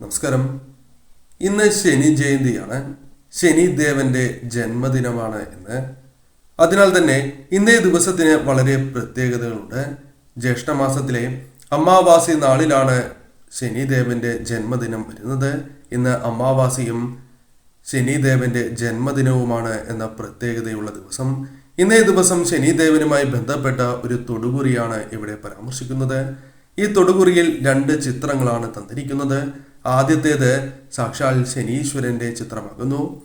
നമസ്കാരം. ഇന്ന് ശനി ജയന്തിയാണ്. ശനി ദേവന്റെ ജന്മദിനമാണ് ഇന്ന്. അതിനാൽ തന്നെ ഇന്നേ ദിവസത്തിന് വളരെ പ്രത്യേകതകളുണ്ട്. ജ്യേഷ്ഠമാസത്തിലെ അമാവാസി നാളിലാണ് ശനിദേവന്റെ ജന്മദിനം വരുന്നത്. ഇന്ന് അമാവാസിയും ശനിദേവന്റെ ജന്മദിനവുമാണ് എന്ന പ്രത്യേകതയുള്ള ദിവസം. ഇന്നേ ദിവസം ശനിദേവനുമായി ബന്ധപ്പെട്ട ഒരു തൊടുകുറിയാണ് ഇവിടെ പരാമർശിക്കുന്നത്. ഈ തൊടുകുറിയിൽ രണ്ട് ചിത്രങ്ങളാണ് തന്നിരിക്കുന്നത്. ആദ്യത്തേത് സാക്ഷാൽ ശനീശ്വരന്റെ ചിത്രമാകുന്നു.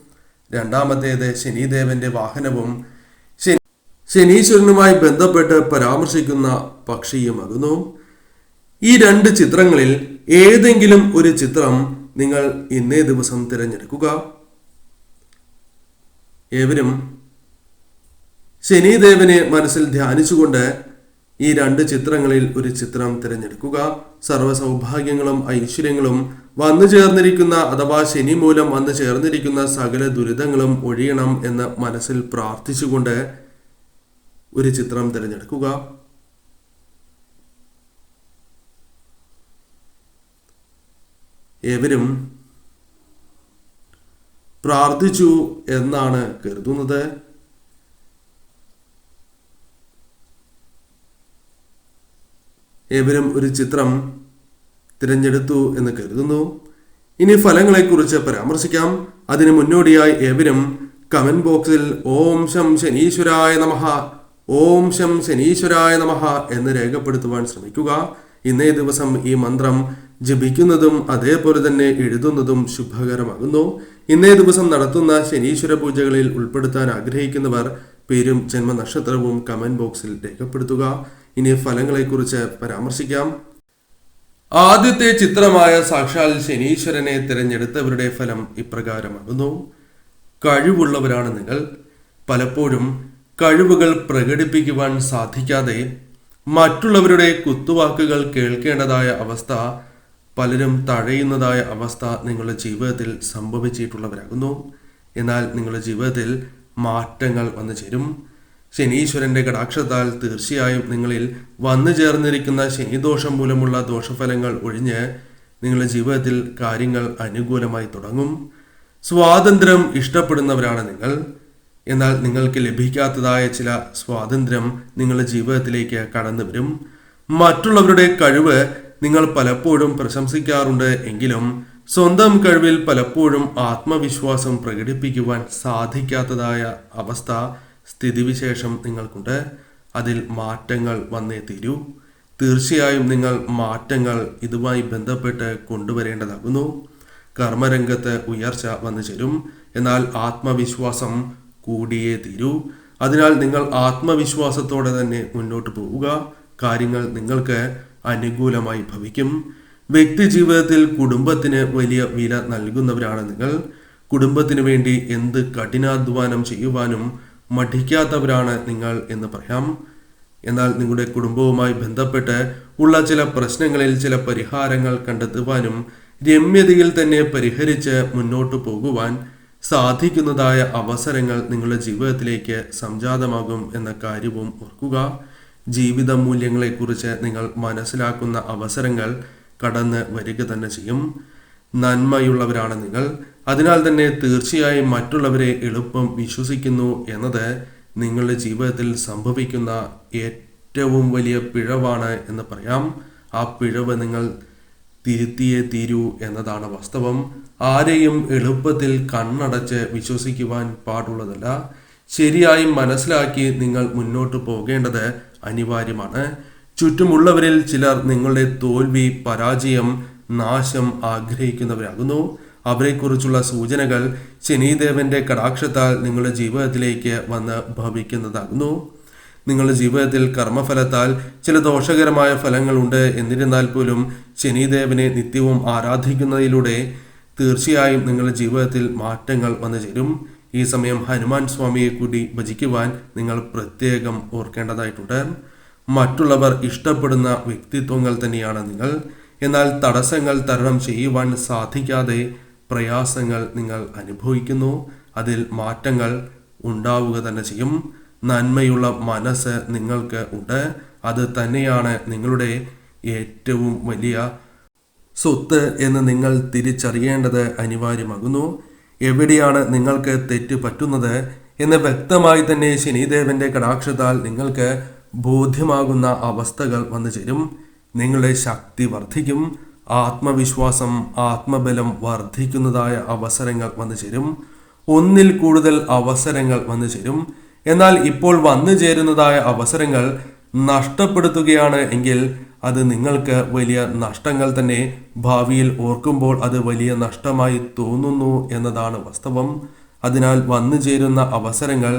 രണ്ടാമത്തേത് ശനിദേവന്റെ വാഹനവും ശനി ശനീശ്വരനുമായി ബന്ധപ്പെട്ട് പരാമർശിക്കുന്ന പക്ഷിയുമാകുന്നു. ഈ രണ്ട് ചിത്രങ്ങളിൽ ഏതെങ്കിലും ഒരു ചിത്രം നിങ്ങൾ ഇന്നേ ദിവസം തിരഞ്ഞെടുക്കുക. ഏവരും ശനിദേവനെ മനസ്സിൽ ധ്യാനിച്ചുകൊണ്ട് ഈ രണ്ട് ചിത്രങ്ങളിൽ ഒരു ചിത്രം തിരഞ്ഞെടുക്കുക. സർവ സൗഭാഗ്യങ്ങളും ഐശ്വര്യങ്ങളും വന്നു ചേർന്നിരിക്കുന്ന അഥവാ ശനി മൂലം വന്നു ചേർന്നിരിക്കുന്ന സകല ദുരിതങ്ങളും ഒഴിയണം എന്ന് മനസ്സിൽ പ്രാർത്ഥിച്ചുകൊണ്ട് ഒരു ചിത്രം തിരഞ്ഞെടുക്കുക. ഏവരും പ്രാർത്ഥിച്ചു എന്നാണ് കരുതുന്നത്. ഏവരും ഒരു ചിത്രം തിരഞ്ഞെടുത്തു എന്ന് കരുതുന്നു. ഇനി ഫലങ്ങളെക്കുറിച്ച് പരാമർശിക്കാം. അതിന് മുന്നോടിയായി ഏവരും കമന്റ് ബോക്സിൽ ഓം ശം ശനീശ്വരായ നമഃ ഓം ശം ശനീശ്വരായ നമഃ എന്ന് രേഖപ്പെടുത്തുവാൻ ശ്രമിക്കുക. ഇന്നേ ദിവസം ഈ മന്ത്രം ജപിക്കുന്നതും അതേപോലെ തന്നെ എഴുതുന്നതും ശുഭകരമാകുന്നു. ഇന്നേ ദിവസം നടത്തുന്ന ശനീശ്വര പൂജകളിൽ ഉൾപ്പെടുത്താൻ ആഗ്രഹിക്കുന്നവർ പേരും ജന്മനക്ഷത്രവും കമന്റ് ബോക്സിൽ രേഖപ്പെടുത്തുക. ഇനി ഫലങ്ങളെക്കുറിച്ച് പരാമർശിക്കാം. ആദ്യത്തെ ചിത്രമായ സാക്ഷാൽ ശനീശ്വരനെ തിരഞ്ഞെടുത്തവരുടെ ഫലം ഇപ്രകാരമാകുന്നു. കഴിവുള്ളവരാണ് നിങ്ങൾ. പലപ്പോഴും കഴിവുകൾ പ്രകടിപ്പിക്കുവാൻ സാധിക്കാതെ മറ്റുള്ളവരുടെ കുത്തുവാക്കുകൾ കേൾക്കേണ്ടതായ അവസ്ഥ പലരും തഴയുന്നതായ അവസ്ഥ നിങ്ങളുടെ ജീവിതത്തിൽ സംഭവിച്ചിട്ടുള്ളവരാകുന്നു. എന്നാൽ നിങ്ങളുടെ ജീവിതത്തിൽ മാറ്റങ്ങൾ വന്നു ചേരും ശനീശ്വരന്റെ കടാക്ഷത്താൽ തീർച്ചയായും നിങ്ങളിൽ വന്നു ചേർന്നിരിക്കുന്ന ശനിദോഷം മൂലമുള്ള ദോഷഫലങ്ങൾ ഒഴിഞ്ഞ് നിങ്ങളുടെ ജീവിതത്തിൽ കാര്യങ്ങൾ അനുകൂലമായി തുടങ്ങും. സ്വാതന്ത്ര്യം ഇഷ്ടപ്പെടുന്നവരാണ് നിങ്ങൾ. എന്നാൽ നിങ്ങൾക്ക് ലഭിക്കാത്തതായ ചില സ്വാതന്ത്ര്യം നിങ്ങളുടെ ജീവിതത്തിലേക്ക് കടന്നു വരും. മറ്റുള്ളവരുടെ കഴിവ് നിങ്ങൾ പലപ്പോഴും പ്രശംസിക്കാറുണ്ട് എങ്കിലും സ്വന്തം കഴിവിൽ പലപ്പോഴും ആത്മവിശ്വാസം പ്രകടിപ്പിക്കുവാൻ സാധിക്കാത്തതായ അവസ്ഥ സ്ഥിതിവിശേഷം നിങ്ങൾക്കുണ്ട്. അതിൽ മാറ്റങ്ങൾ വന്നേ തീരൂ. തീർച്ചയായും നിങ്ങൾ മാറ്റങ്ങൾ ഇതുമായി ബന്ധപ്പെട്ട് കൊണ്ടുവരേണ്ടതാകുന്നു. കർമ്മരംഗത്ത് ഉയർച്ച വന്നു ചേരും. എന്നാൽ ആത്മവിശ്വാസം കൂടിയേ തീരൂ. അതിനാൽ നിങ്ങൾ ആത്മവിശ്വാസത്തോടെ തന്നെ മുന്നോട്ട് പോവുക. കാര്യങ്ങൾ നിങ്ങൾക്ക് അനുകൂലമായി ഭവിക്കും. വ്യക്തി ജീവിതത്തിൽ കുടുംബത്തിന് വലിയ വില നൽകുന്നവരാണ് നിങ്ങൾ. കുടുംബത്തിന് വേണ്ടി എന്ത് കഠിനാധ്വാനം ചെയ്യുവാനും മടിക്കാത്തവരാണ് നിങ്ങൾ എന്ന് പറയാം. എന്നാൽ നിങ്ങളുടെ കുടുംബവുമായി ബന്ധപ്പെട്ട് ഉള്ള ചില പ്രശ്നങ്ങളിൽ ചില പരിഹാരങ്ങൾ കണ്ടെത്തുവാനും രമ്യതയിൽ തന്നെ പരിഹരിച്ച് മുന്നോട്ടു പോകുവാൻ സാധിക്കുന്നതായ അവസരങ്ങൾ നിങ്ങളുടെ ജീവിതത്തിലേക്ക് സംജാതമാകും എന്ന കാര്യവും ഓർക്കുക. ജീവിത മൂല്യങ്ങളെക്കുറിച്ച് നിങ്ങൾ മനസ്സിലാക്കുന്ന അവസരങ്ങൾ കടന്ന് വരിക തന്നെ ചെയ്യും. നന്മയുള്ളവരാണ് നിങ്ങൾ. അതിനാൽ തന്നെ തീർച്ചയായും മറ്റുള്ളവരെ എളുപ്പം വിശ്വസിക്കുന്നു എന്നത് നിങ്ങളുടെ ജീവിതത്തിൽ സംഭവിക്കുന്ന ഏറ്റവും വലിയ പിഴവാണ് എന്ന് പറയാം. ആ പിഴവ് നിങ്ങൾ തിരുത്തിയേ തീരൂ എന്നതാണ് വാസ്തവം. ആരെയും എളുപ്പത്തിൽ കണ്ണടച്ച് വിശ്വസിക്കുവാൻ പാടുള്ളതല്ല. ശരിയായി മനസ്സിലാക്കി നിങ്ങൾ മുന്നോട്ട് പോകേണ്ടത് അനിവാര്യമാണ്. ചുറ്റുമുള്ളവരിൽ ചിലർ നിങ്ങളുടെ തോൽവി പരാജയം നാശം ആഗ്രഹിക്കുന്നവരാകുന്നു. അവരെക്കുറിച്ചുള്ള സൂചനകൾ ശനിദേവന്റെ കടാക്ഷത്താൽ നിങ്ങളുടെ ജീവിതത്തിലേക്ക് വന്ന് ഭവിക്കുന്നതാകുന്നു. നിങ്ങളുടെ ജീവിതത്തിൽ കർമ്മഫലത്താൽ ചില ദോഷകരമായ ഫലങ്ങളുണ്ട് എന്നിരുന്നാൽ പോലും ശനിദേവനെ നിത്യവും ആരാധിക്കുന്നതിലൂടെ തീർച്ചയായും നിങ്ങളുടെ ജീവിതത്തിൽ മാറ്റങ്ങൾ വന്നു ചേരും. ഈ സമയം ഹനുമാൻ സ്വാമിയെ കൂടി ഭജിക്കുവാൻ നിങ്ങൾ പ്രത്യേകം ഓർക്കേണ്ടതായിട്ടുണ്ട്. മറ്റുള്ളവർ ഇഷ്ടപ്പെടുന്ന വ്യക്തിത്വങ്ങൾ തന്നെയാണ് നിങ്ങൾ. എന്നാൽ തടസ്സങ്ങൾ തരണം ചെയ്യുവാൻ സാധിക്കാതെ പ്രയാസങ്ങൾ നിങ്ങൾ അനുഭവിക്കുന്നു. അതിൽ മാറ്റങ്ങൾ ഉണ്ടാവുക തന്നെ ചെയ്യും. നന്മയുള്ള മനസ്സ് നിങ്ങൾക്ക് ഉണ്ട്. അത് തന്നെയാണ് നിങ്ങളുടെ ഏറ്റവും വലിയ സ്വത്ത് എന്ന് നിങ്ങൾ തിരിച്ചറിയേണ്ടത് അനിവാര്യമാകുന്നു. എവിടെയാണ് നിങ്ങൾക്ക് തെറ്റ് പറ്റുന്നത് എന്ന് വ്യക്തമായി തന്നെ ശനിദേവന്റെ കടാക്ഷത്താൽ നിങ്ങൾക്ക് ബോധ്യമാകുന്ന അവസ്ഥകൾ വന്നു ചേരും. നിങ്ങളുടെ ശക്തി വർദ്ധിക്കും ആത്മവിശ്വാസം ആത്മബലം വർദ്ധിക്കുന്നതായ അവസരങ്ങൾ വന്നു ചേരും. ഒന്നിൽ കൂടുതൽ അവസരങ്ങൾ വന്നു ചേരും. എന്നാൽ ഇപ്പോൾ വന്നു ചേരുന്നതായ അവസരങ്ങൾ നഷ്ടപ്പെടുത്തുകയാണ് എങ്കിൽ അത് നിങ്ങൾക്ക് വലിയ നഷ്ടങ്ങൾ തന്നെ ഭാവിയിൽ ഓർക്കുമ്പോൾ അത് വലിയ നഷ്ടമായി തോന്നുന്നു എന്നതാണ് വാസ്തവം. അതിനാൽ വന്നു ചേരുന്ന അവസരങ്ങൾ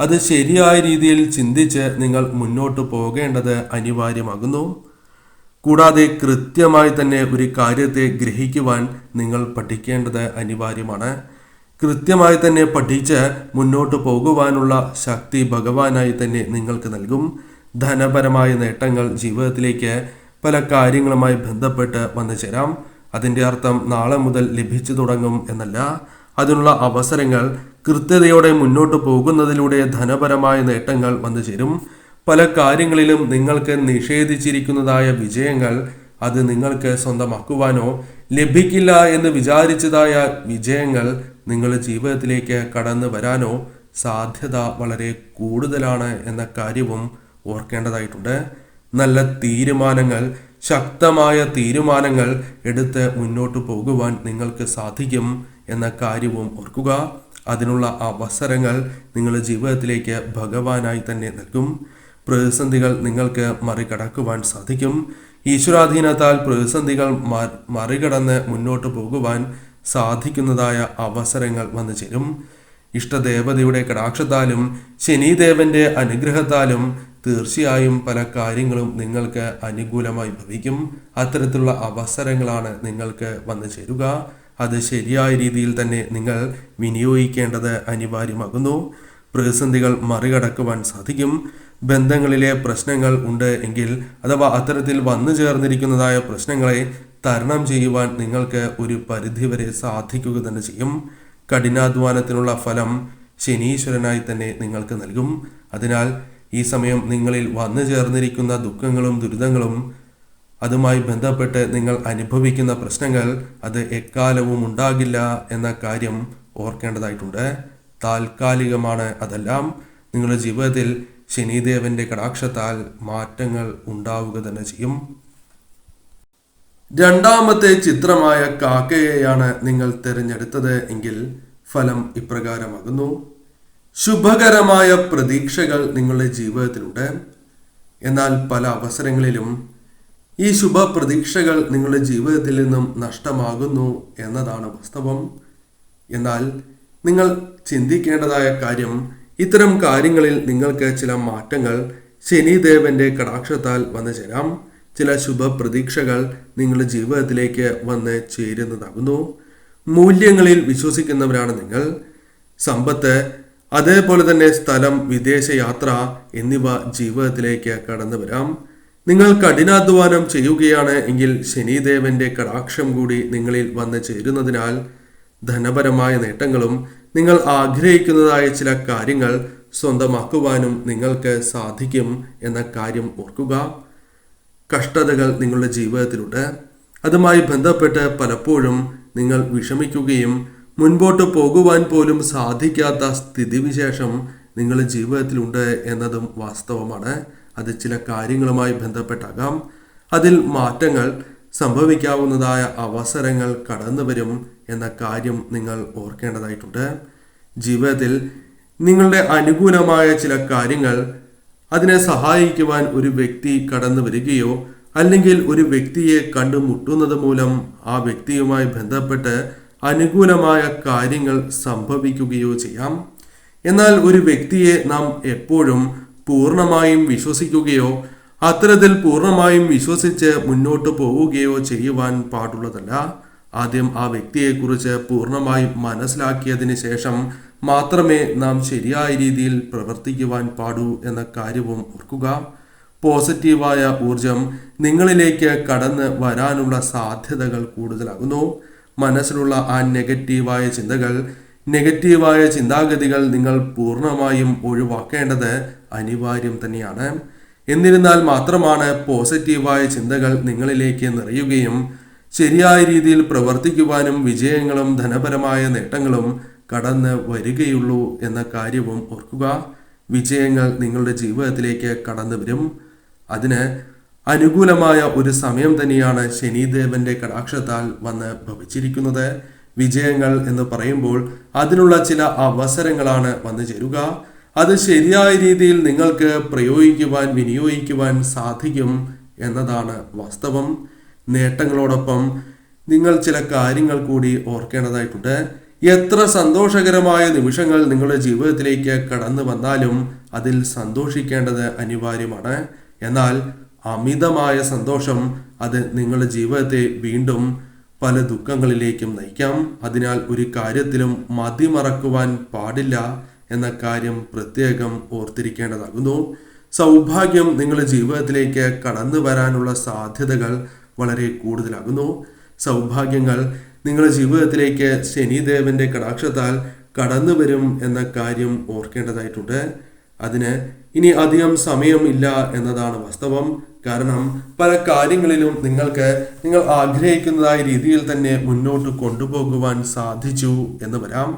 അത് ശരിയായ രീതിയിൽ ചിന്തിച്ച് നിങ്ങൾ മുന്നോട്ട് പോകേണ്ടത് അനിവാര്യമാകുന്നു. കൂടാതെ കൃത്യമായി തന്നെ ഒരു കാര്യത്തെ ഗ്രഹിക്കുവാൻ നിങ്ങൾ പഠിക്കേണ്ടത് അനിവാര്യമാണ്. കൃത്യമായി തന്നെ പഠിച്ച് മുന്നോട്ട് പോകുവാനുള്ള ശക്തി ഭഗവാനായി തന്നെ നിങ്ങൾക്ക് നൽകും. ധനപരമായ നേട്ടങ്ങൾ ജീവിതത്തിലേക്ക് പല കാര്യങ്ങളുമായി ബന്ധപ്പെട്ട് വന്നു ചേരാം. അതിന്റെ അർത്ഥം നാളെ മുതൽ ലഭിച്ചു തുടങ്ങും എന്നല്ല. അതിനുള്ള അവസരങ്ങൾ കൃത്യതയോടെ മുന്നോട്ട് പോകുന്നതിലൂടെ ധനപരമായ നേട്ടങ്ങൾ വന്നു ചേരും. പല കാര്യങ്ങളിലും നിങ്ങൾക്ക് നിഷേധിച്ചിരിക്കുന്നതായ വിജയങ്ങൾ അത് നിങ്ങൾക്ക് സ്വന്തമാക്കുവാനോ ലഭിക്കില്ല എന്ന് വിചാരിച്ചതായ വിജയങ്ങൾ നിങ്ങളുടെ ജീവിതത്തിലേക്ക് കടന്നു വരാനോ സാധ്യത വളരെ കൂടുതലാണ് എന്ന കാര്യവും ഓർക്കേണ്ടതായിട്ടുണ്ട്. നല്ല തീരുമാനങ്ങൾ ശക്തമായ തീരുമാനങ്ങൾ എടുത്ത് മുന്നോട്ട് പോകുവാൻ നിങ്ങൾക്ക് സാധിക്കും എന്ന കാര്യവും ഓർക്കുക. അതിനുള്ള അവസരങ്ങൾ നിങ്ങളുടെ ജീവിതത്തിലേക്ക് ഭഗവാനായി തന്നെ നൽകും. പ്രതിസന്ധികൾ നിങ്ങൾക്ക് മറികടക്കുവാൻ സാധിക്കും. ഈശ്വരാധീനത്താൽ പ്രതിസന്ധികൾ മറികടന്ന് മുന്നോട്ട് പോകുവാൻ സാധിക്കുന്നതായ അവസരങ്ങൾ വന്നു ചേരും. ഇഷ്ടദേവതയുടെ കടാക്ഷത്താലും ശനിദേവന്റെ അനുഗ്രഹത്താലും തീർച്ചയായും പല കാര്യങ്ങളും നിങ്ങൾക്ക് അനുകൂലമായി ഭവിക്കും. അത്തരത്തിലുള്ള അവസരങ്ങളാണ് നിങ്ങൾക്ക് വന്നു ചേരുക. അത് ശരിയായ രീതിയിൽ തന്നെ നിങ്ങൾ വിനിയോഗിക്കേണ്ടത് അനിവാര്യമാകുന്നു. പ്രതിസന്ധികൾ മറികടക്കുവാൻ സാധിക്കും. ബന്ധങ്ങളിലെ പ്രശ്നങ്ങൾ ഉണ്ട് എങ്കിൽ അഥവാ അത്തരത്തിൽ വന്നു ചേർന്നിരിക്കുന്നതായ പ്രശ്നങ്ങളെ തരണം ചെയ്യുവാൻ നിങ്ങൾക്ക് ഒരു പരിധിവരെ സാധിക്കുക തന്നെ ചെയ്യും. കഠിനാധ്വാനത്തിനുള്ള ഫലം ശനീശ്വരനായി തന്നെ നിങ്ങൾക്ക് നൽകും. അതിനാൽ ഈ സമയം നിങ്ങളിൽ വന്നു ചേർന്നിരിക്കുന്ന ദുഃഖങ്ങളും ദുരിതങ്ങളും അതുമായി ബന്ധപ്പെട്ട് നിങ്ങൾ അനുഭവിക്കുന്ന പ്രശ്നങ്ങൾ അത് എക്കാലവും ഉണ്ടാകില്ല എന്ന കാര്യം ഓർക്കേണ്ടതായിട്ടുണ്ട്. താൽക്കാലികമാണ്. അതെല്ലാം നിങ്ങളുടെ ജീവിതത്തിൽ ശനിദേവന്റെ കടാക്ഷത്താൽ മാറ്റങ്ങൾ ഉണ്ടാവുക തന്നെ ചെയ്യും. രണ്ടാമത്തെ ചിത്രമായ കാക്കയെയാണ് നിങ്ങൾ തിരഞ്ഞെടുത്തത് എങ്കിൽ ഫലം ഇപ്രകാരമാകുന്നു. ശുഭകരമായ പ്രതീക്ഷകൾ നിങ്ങളുടെ ജീവിതത്തിലുണ്ട്. എന്നാൽ പല അവസരങ്ങളിലും ഈ ശുഭ പ്രതീക്ഷകൾ നിങ്ങളുടെ ജീവിതത്തിൽ നിന്നും നഷ്ടമാകുന്നു എന്നതാണ് വാസ്തവം. എന്നാൽ നിങ്ങൾ ചിന്തിക്കേണ്ടതായ കാര്യം ഇത്തരം കാര്യങ്ങളിൽ നിങ്ങൾക്ക് ചില മാറ്റങ്ങൾ ശനിദേവന്റെ കടാക്ഷത്താൽ വന്നു ചേരാം. ചില ശുഭ പ്രതീക്ഷകൾ നിങ്ങളുടെ ജീവിതത്തിലേക്ക് വന്ന് ചേരുന്നതാകുന്നു. മൂല്യങ്ങളിൽ വിശ്വസിക്കുന്നവരാണ് നിങ്ങൾ. സമ്പത്ത് അതേപോലെ തന്നെ സ്ഥലം വിദേശയാത്ര എന്നിവ ജീവിതത്തിലേക്ക് കടന്നു വരാം. നിങ്ങൾ കഠിനാധ്വാനം ചെയ്യുകയാണ് എങ്കിൽ ശനിദേവന്റെ കടാക്ഷം കൂടി നിങ്ങളിൽ വന്നു ചേരുന്നതിനാൽ ധനപരമായ നേട്ടങ്ങളും നിങ്ങൾ ആഗ്രഹിക്കുന്നതായ ചില കാര്യങ്ങൾ സ്വന്തമാക്കുവാനും നിങ്ങൾക്ക് സാധിക്കും എന്ന കാര്യം ഓർക്കുക. കഷ്ടതകൾ നിങ്ങളുടെ ജീവിതത്തിലുണ്ട്. അതുമായി ബന്ധപ്പെട്ട് പലപ്പോഴും നിങ്ങൾ വിഷമിക്കുകയും മുൻപോട്ട് പോകുവാൻ പോലും സാധിക്കാത്ത സ്ഥിതിവിശേഷം നിങ്ങളുടെ ജീവിതത്തിലുണ്ട് എന്നതും വാസ്തവമാണ്. അത് ചില കാര്യങ്ങളുമായി ബന്ധപ്പെട്ടാകാം. അതിൽ മാറ്റങ്ങൾ സംഭവിക്കാവുന്നതായ അവസരങ്ങൾ കടന്നു വരും എന്ന കാര്യം നിങ്ങൾ ഓർക്കേണ്ടതായിട്ടുണ്ട്. ജീവിതത്തിൽ നിങ്ങളുടെ അനുകൂലമായ ചില കാര്യങ്ങൾ അതിനെ സഹായിക്കുവാൻ ഒരു വ്യക്തി കടന്നു വരികയോ അല്ലെങ്കിൽ ഒരു വ്യക്തിയെ കണ്ടുമുട്ടുന്നത് മൂലം ആ വ്യക്തിയുമായി ബന്ധപ്പെട്ട് അനുകൂലമായ കാര്യങ്ങൾ സംഭവിക്കുകയോ ചെയ്യാം. എന്നാൽ ഒരു വ്യക്തിയെ നാം എപ്പോഴും പൂർണമായും വിശ്വസിക്കുകയോ അത്തരത്തിൽ പൂർണമായും വിശ്വസിച്ച് മുന്നോട്ട് പോവുകയോ ചെയ്യുവാൻ പാടുള്ളതല്ല. ആദ്യം ആ വ്യക്തിയെക്കുറിച്ച് പൂർണമായും മനസ്സിലാക്കിയതിന് ശേഷം മാത്രമേ നാം ശരിയായ രീതിയിൽ പ്രവർത്തിക്കുവാൻ പാടൂ എന്ന കാര്യവും ഓർക്കുക. പോസിറ്റീവായ ഊർജം നിങ്ങളിലേക്ക് കടന്ന് വരാനുള്ള സാധ്യതകൾ കൂടുതലാകുന്നു. മനസ്സിലുള്ള ആ നെഗറ്റീവായ ചിന്തകൾ നെഗറ്റീവായ ചിന്താഗതികൾ നിങ്ങൾ പൂർണമായും ഒഴിവാക്കേണ്ടത് അനിവാര്യം തന്നെയാണ്. എന്നിരുന്നാൽ മാത്രമാണ് പോസിറ്റീവായ ചിന്തകൾ നിങ്ങളിലേക്ക് നിറയുകയും ശരിയായ രീതിയിൽ പ്രവർത്തിക്കുവാനും വിജയങ്ങളും ധനപരമായ നേട്ടങ്ങളും കടന്ന് വരികയുള്ളൂ എന്ന കാര്യവും ഓർക്കുക. വിജയങ്ങൾ നിങ്ങളുടെ ജീവിതത്തിലേക്ക് കടന്നു വരും. അതിന് അനുകൂലമായ ഒരു സമയം തന്നെയാണ് ശനിദേവന്റെ കടാക്ഷത്താൽ വന്ന് ഭവിച്ചിരിക്കുന്നത്. വിജയങ്ങൾ എന്ന് പറയുമ്പോൾ അതിനുള്ള ചില അവസരങ്ങളാണ് വന്നു ചേരുക. അത് ശരിയായ രീതിയിൽ നിങ്ങൾക്ക് പ്രയോഗിക്കുവാൻ വിനിയോഗിക്കുവാൻ സാധിക്കും എന്നതാണ് വാസ്തവം. നേട്ടങ്ങളോടൊപ്പം നിങ്ങൾ ചില കാര്യങ്ങൾ കൂടി ഓർക്കേണ്ടതായിട്ടുണ്ട്. എത്ര സന്തോഷകരമായ നിമിഷങ്ങൾ നിങ്ങളുടെ ജീവിതത്തിലേക്ക് കടന്നു വന്നാലും അതിൽ സന്തോഷിക്കേണ്ടത് അനിവാര്യമാണ്. എന്നാൽ അമിതമായ സന്തോഷം അത് നിങ്ങളുടെ ജീവിതത്തെ വീണ്ടും പല ദുഃഖങ്ങളിലേക്കും നയിക്കാം. അതിനാൽ ഒരു കാര്യത്തിലും മതിമറക്കുവാൻ പാടില്ല. എന്ന കാര്യം പ്രത്യേകം ഓർത്തിരിക്കേണ്ടതാകുന്നു സൗഭാഗ്യം നിങ്ങളുടെ ജീവിതത്തിലേക്ക് കടന്നു വരാനുള്ള സാധ്യതകൾ വളരെ കൂടുതലാകുന്നു സൗഭാഗ്യങ്ങൾ നിങ്ങളുടെ ജീവിതത്തിലേക്ക് ശനിദേവന്റെ കടാക്ഷത്താൽ കടന്നു വരും എന്ന കാര്യം ഓർക്കേണ്ടതായിട്ടുണ്ട്. അതിന് ഇനി അധികം സമയം ഇല്ല എന്നതാണ് വാസ്തവം. കാരണം പല കാര്യങ്ങളിലും നിങ്ങൾക്ക് നിങ്ങൾ ആഗ്രഹിക്കുന്നതായ രീതിയിൽ തന്നെ മുന്നോട്ട് കൊണ്ടുപോകുവാൻ സാധിച്ചു എന്ന് വരാം.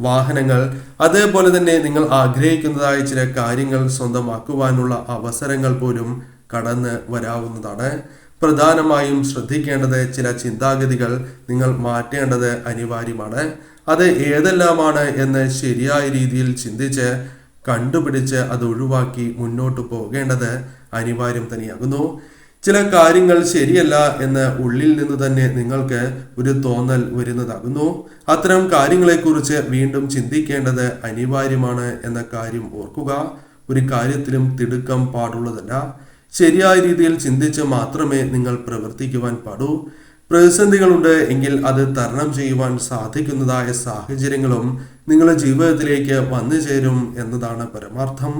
വാഹനങ്ങൾ. അതേപോലെ തന്നെ നിങ്ങൾ ആഗ്രഹിക്കുന്നതായ ചില കാര്യങ്ങൾ സ്വന്തമാക്കുവാനുള്ള അവസരങ്ങൾ പോലും കടന്ന് വരാവുന്നതാണ്. പ്രധാനമായും ശ്രദ്ധിക്കേണ്ടത് ചില ചിന്താഗതികൾ നിങ്ങൾ മാറ്റേണ്ടത് അനിവാര്യമാണ്. അത് ഏതെല്ലാമാണ് എന്ന് ശരിയായ രീതിയിൽ ചിന്തിച്ച് കണ്ടുപിടിച്ച് അത് ഒഴിവാക്കി മുന്നോട്ട് പോകേണ്ടത് അനിവാര്യം തന്നെയാകുന്നു. ചില കാര്യങ്ങൾ ശരിയല്ല എന്ന് ഉള്ളിൽ നിന്ന് തന്നെ നിങ്ങൾക്ക് ഒരു തോന്നൽ വരുന്നതാകുന്നു. അത്തരം കാര്യങ്ങളെക്കുറിച്ച് വീണ്ടും ചിന്തിക്കേണ്ടത് അനിവാര്യമാണ് എന്ന കാര്യം ഓർക്കുക. ഒരു കാര്യത്തിലും തിടുക്കം പാടുള്ളതല്ല. ശരിയായ രീതിയിൽ ചിന്തിച്ച് മാത്രമേ നിങ്ങൾ പ്രവർത്തിക്കുവാൻ പാടൂ. പ്രതിസന്ധികളുണ്ട് എങ്കിൽ അത് തരണം ചെയ്യുവാൻ സാധിക്കുന്നതായ സാഹചര്യങ്ങളും നിങ്ങളുടെ ജീവിതത്തിലേക്ക് വന്നു ചേരും എന്നതാണ് പരമാർത്ഥം.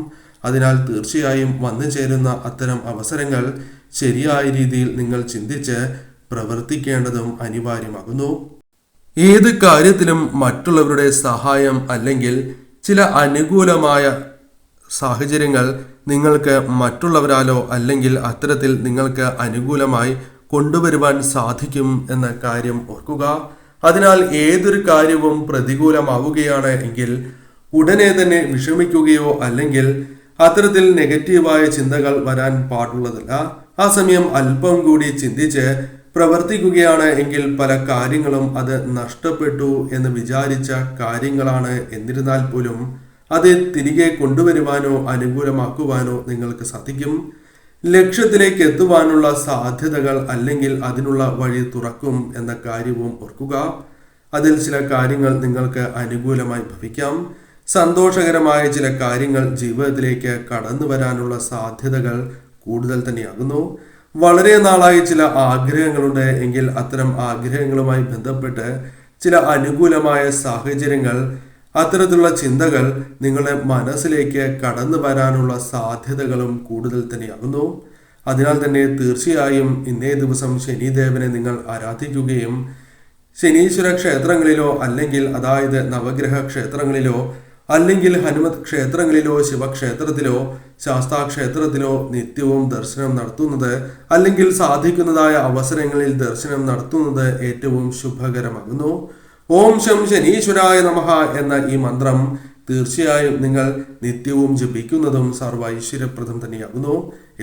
അതിനാൽ തീർച്ചയായും വന്നു ചേരുന്ന അത്തരം അവസരങ്ങൾ ശരിയായ രീതിയിൽ നിങ്ങൾ ചിന്തിച്ച് പ്രവർത്തിക്കേണ്ടതും അനിവാര്യമാകുന്നു. ഏത് കാര്യത്തിലും മറ്റുള്ളവരുടെ സഹായം അല്ലെങ്കിൽ ചില അനുകൂലമായ സാഹചര്യങ്ങൾ നിങ്ങൾക്ക് മറ്റുള്ളവരാലോ അല്ലെങ്കിൽ അത്തരത്തിൽ നിങ്ങൾക്ക് അനുകൂലമായി കൊണ്ടുവരുവാൻ സാധിക്കും എന്ന കാര്യം ഓർക്കുക. അതിനാൽ ഏതൊരു കാര്യവും പ്രതികൂലമാവുകയാണ് എങ്കിൽ ഉടനെ തന്നെ വിഷമിക്കുകയോ അല്ലെങ്കിൽ അത്തരത്തിൽ നെഗറ്റീവായ ചിന്തകൾ വരാൻ പാടുള്ളതല്ല. ആ സമയം അല്പം കൂടി ചിന്തിച്ച് പ്രവർത്തിക്കുകയാണ് എങ്കിൽ പല കാര്യങ്ങളും അത് നഷ്ടപ്പെട്ടു എന്ന് വിചാരിച്ച കാര്യങ്ങളാണ് എന്നിരുന്നാൽ പോലും അത് തിരികെ കൊണ്ടുവരുവാനോ അനുകൂലമാക്കുവാനോ നിങ്ങൾക്ക് സാധിക്കും. ലക്ഷ്യത്തിലേക്ക് എത്തുവാനുള്ള സാധ്യതകൾ അല്ലെങ്കിൽ അതിനുള്ള വഴി തുറക്കും എന്ന കാര്യവും ഓർക്കുക. അതിൽ ചില കാര്യങ്ങൾ നിങ്ങൾക്ക് അനുകൂലമായി ഭവിക്കാം. സന്തോഷകരമായ ചില കാര്യങ്ങൾ ജീവിതത്തിലേക്ക് കടന്നു വരാനുള്ള സാധ്യതകൾ കൂടുതൽ തന്നെയാകുന്നു. വളരെ നാളായി ചില ആഗ്രഹങ്ങളുണ്ട്. എങ്കിൽ അത്തരം ആഗ്രഹങ്ങളുമായി ബന്ധപ്പെട്ട് ചില അനുകൂലമായ സാഹചര്യങ്ങൾ അത്തരത്തിലുള്ള ചിന്തകൾ നിങ്ങളുടെ മനസ്സിലേക്ക് കടന്നു വരാനുള്ള സാധ്യതകളും കൂടുതൽ തന്നെയാകുന്നു. അതിനാൽ തന്നെ തീർച്ചയായും ഇന്നേ ദിവസം ശനിദേവനെ നിങ്ങൾ ആരാധിക്കുകയും ശനീശ്വര ക്ഷേത്രങ്ങളിലോ അല്ലെങ്കിൽ അതായത് നവഗ്രഹ ക്ഷേത്രങ്ങളിലോ അല്ലെങ്കിൽ ഹനുമത് ക്ഷേത്രങ്ങളിലോ ശിവക്ഷേത്രത്തിലോ ശാസ്താക്ഷേത്രത്തിലോ നിത്യവും ദർശനം നടത്തുന്നത് അല്ലെങ്കിൽ സാധിക്കുന്നതായ അവസരങ്ങളിൽ ദർശനം നടത്തുന്നത് ഏറ്റവും ശുഭകരമാകുന്നു. ഓം ശം ശനീശ്വരായ നമഃ എന്ന ഈ മന്ത്രം തീർച്ചയായും നിങ്ങൾ നിത്യവും ജപിക്കുന്നതും സർവ ഐശ്വര്യപ്രദം തന്നെയാകുന്നു.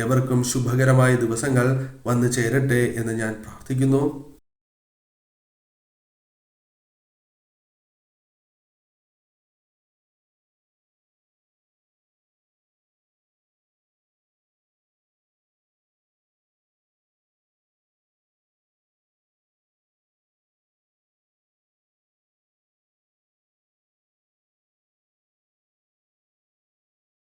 എവർക്കും ശുഭകരമായ ദിവസങ്ങൾ വന്നു ചേരട്ടെ എന്ന് ഞാൻ പ്രാർത്ഥിക്കുന്നു.